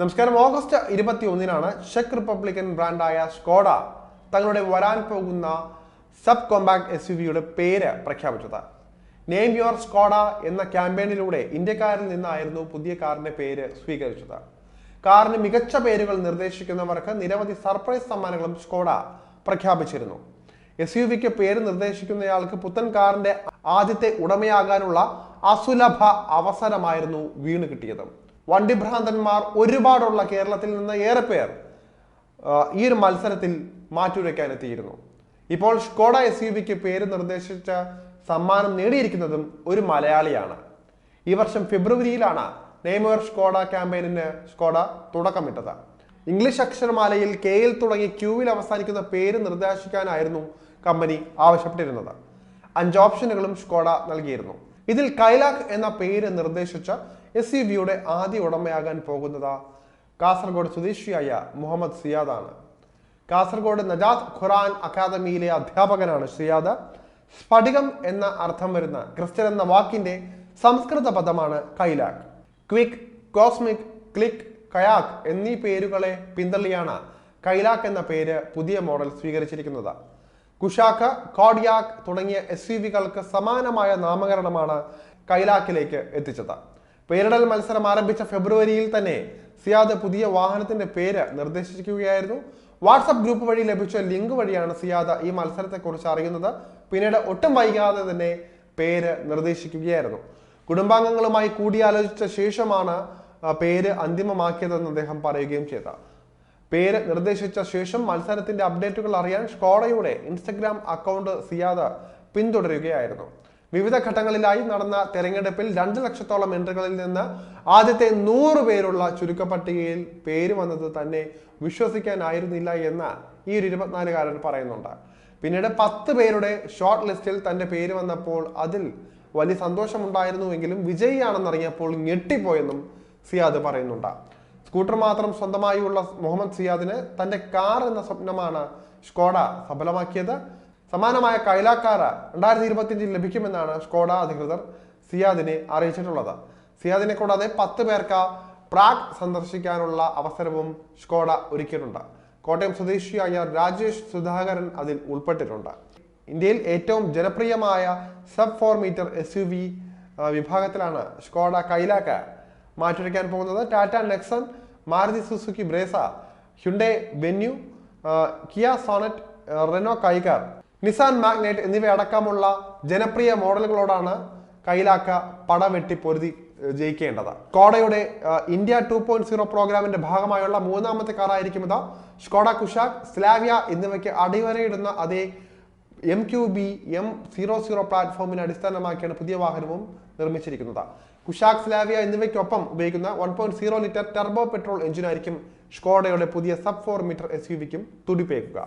നമസ്കാരം. ഓഗസ്റ്റ് ഇരുപത്തി ഒന്നിനാണ് ചെക്ക് റിപ്പബ്ലിക്കൻ ബ്രാൻഡായ സ്കോഡ തങ്ങളുടെ വരാൻ പോകുന്ന സബ് കോമ്പാക്ട് എസ് യു വിയുടെ പേര് പ്രഖ്യാപിച്ചത്. നെയിം യുവർ സ്കോഡ എന്ന ക്യാമ്പയിനിലൂടെ ഇന്ത്യക്കാരിൽ നിന്നായിരുന്നു പുതിയ കാറിന്റെ പേര് സ്വീകരിച്ചത്. കാറിന് മികച്ച പേരുകൾ നിർദ്ദേശിക്കുന്നവർക്ക് നിരവധി സർപ്രൈസ് സമ്മാനങ്ങളും സ്കോഡ പ്രഖ്യാപിച്ചിരുന്നു. എസ് യു വിക്ക് പേര് നിർദ്ദേശിക്കുന്നയാൾക്ക് പുത്തൻ കാറിന്റെ ആദ്യത്തെ ഉടമയാകാനുള്ള അസുലഭ അവസരമായിരുന്നു വീണ് കിട്ടിയത്. വണ്ടിഭ്രാന്തന്മാർ ഒരുപാടുള്ള കേരളത്തിൽ നിന്ന് ഏറെ പേർ ഈ ഒരു മത്സരത്തിൽ മാറ്റുരയ്ക്കാൻ എത്തിയിരുന്നു. ഇപ്പോൾ സ്കോഡ എസ് യു വിക്ക് പേര് നിർദ്ദേശിച്ച സമ്മാനം നേടിയിരിക്കുന്നതും ഒരു മലയാളിയാണ്. ഈ വർഷം ഫെബ്രുവരിയിലാണ് നെയ്മർ സ്കോഡ ക്യാമ്പയിനിന് സ്കോഡ തുടക്കമിട്ടത്. ഇംഗ്ലീഷ് അക്ഷരമാലയിൽ കെയിൽ തുടങ്ങി ക്യൂവിൽ അവസാനിക്കുന്ന പേര് നിർദ്ദേശിക്കാനായിരുന്നു കമ്പനി ആവശ്യപ്പെട്ടിരുന്നത്. അഞ്ച് ഓപ്ഷനുകളും സ്കോഡ നൽകിയിരുന്നു. ഇതിൽ കൈലാഖ് എന്ന പേര് നിർദ്ദേശിച്ച എസ് ഇ ബിയുടെ ആദ്യ ഉടമയാകാൻ പോകുന്നത് കാസർഗോഡ് സ്വദേശിയായ മുഹമ്മദ് സിയാദാണ്. കാസർഗോഡ് നജാത്ത് ഖുറാൻ അക്കാദമിയിലെ അധ്യാപകനാണ് സിയാദ്. സ്ഫടികം എന്ന അർത്ഥം വരുന്ന ക്രിസ്ത്യൻ എന്ന വാക്കിന്റെ സംസ്കൃത പദമാണ് Kylaq quick cosmic click kayak എന്നീ പേരുകളെ പിന്തള്ളിയാണ് കൈലാക്ക് എന്ന പേര് പുതിയ മോഡൽ സ്വീകരിച്ചിരിക്കുന്നത്. കുഷാക്ക് കോഡിയാക്ക് തുടങ്ങിയ എസ് യു വികൾക്ക് സമാനമായ നാമകരണമാണ് കൈലാക്കിലേക്ക് എത്തിച്ചത്. പേരിടൽ മത്സരം ആരംഭിച്ച ഫെബ്രുവരിയിൽ തന്നെ സിയാദ് പുതിയ വാഹനത്തിന്റെ പേര് നിർദ്ദേശിക്കുകയായിരുന്നു. വാട്സപ്പ് ഗ്രൂപ്പ് വഴി ലഭിച്ച ലിങ്ക് വഴിയാണ് സിയാദ് ഈ മത്സരത്തെക്കുറിച്ച് അറിയുന്നത്. പിന്നീട് ഒട്ടും വൈകാതെ തന്നെ പേര് നിർദ്ദേശിക്കുകയായിരുന്നു. കുടുംബാംഗങ്ങളുമായി കൂടിയാലോചിച്ച ശേഷമാണ് പേര് അന്തിമമാക്കിയതെന്ന് അദ്ദേഹം പറയുകയും ചെയ്ത. പേര് നിർദ്ദേശിച്ച ശേഷം മത്സരത്തിന്റെ അപ്ഡേറ്റുകൾ അറിയാൻ സ്കോഡയുടെ ഇൻസ്റ്റഗ്രാം അക്കൗണ്ട് സിയാദ പിന്തുടരുകയായിരുന്നു. വിവിധ ഘട്ടങ്ങളിലായി നടന്ന തെരഞ്ഞെടുപ്പിൽ രണ്ട് ലക്ഷത്തോളം എൻട്രികളിൽ നിന്ന് ആദ്യത്തെ നൂറ് പേരുള്ള ചുരുക്കപ്പട്ടികയിൽ പേര് വന്നത് തന്നെ വിശ്വസിക്കാനായിരുന്നില്ല എന്ന് ഈ ഒരു ഇരുപത്തിനാലുകാരൻ പറയുന്നുണ്ട്. പിന്നീട് പത്ത് പേരുടെ ഷോർട്ട് ലിസ്റ്റിൽ തന്റെ പേര് വന്നപ്പോൾ അതിൽ വലിയ സന്തോഷമുണ്ടായിരുന്നുവെങ്കിലും വിജയിയാണെന്നറിഞ്ഞപ്പോൾ ഞെട്ടിപ്പോയെന്നും സിയാദ് പറയുന്നുണ്ട്. സ്കൂട്ടർ മാത്രം സ്വന്തമായുള്ള മുഹമ്മദ് സിയാദിന് തന്റെ കാർ എന്ന സ്വപ്നമാണ് സ്കോഡ സഫലമാക്കിയത്. സമാനമായ കൈലാക്കാര രണ്ടായിരത്തി ഇരുപത്തിയഞ്ചിൽ ലഭിക്കുമെന്നാണ് സ്കോഡ അധികൃതർ സിയാദിനെ അറിയിച്ചിട്ടുള്ളത്. സിയാദിനെ കൂടാതെ പത്ത് പേർക്ക് പ്രാഗ് സന്ദർശിക്കാനുള്ള അവസരവും സ്കോഡ ഒരുക്കിയിട്ടുണ്ട്. കോട്ടയം സ്വദേശിയായ രാജേഷ് സുധാകരൻ അതിൽ ഉൾപ്പെട്ടിട്ടുണ്ട്. ഇന്ത്യയിൽ ഏറ്റവും ജനപ്രിയമായ sub four metre S U V വിഭാഗത്തിലാണ് സ്കോഡ കൈലാക്ക. മാറ്റുരയ്ക്കാൻ പോകുന്നത് Tata Nexon Maruti Suzuki Brezza Hyundai Venue Kia Sonet Renault Kiger Nissan Magnite എന്നിവയടക്കമുള്ള ജനപ്രിയ മോഡലുകളോടാണ് കൈലാക്ക പടവെട്ടി പൊരുതി ജയിക്കേണ്ടത്. സ്കോഡയുടെ ഇന്ത്യ ടു പോയിന്റ് സീറോ പ്രോഗ്രാമിന്റെ ഭാഗമായുള്ള മൂന്നാമത്തെ കാറായിരിക്കും ഇത്. സ്കോഡ കുഷാക് സ്ലാവിയ എന്നിവയ്ക്ക് അടിവരയിടുന്ന അതേ M Q B M zero zero പ്ലാറ്റ്ഫോമിനെ അടിസ്ഥാനമാക്കിയാണ് പുതിയ വാഹനവും നിർമ്മിച്ചിരിക്കുന്നത്. കുഷാക് സ്ലാവിയ എന്നിവയ്ക്കൊപ്പം ഉപയോഗിക്കുന്ന one point zero litre turbo petrol എഞ്ചിനായിരിക്കും സ്കോഡയുടെ പുതിയ sub four metre S U വിക്കും തുടിപ്പേക്കുക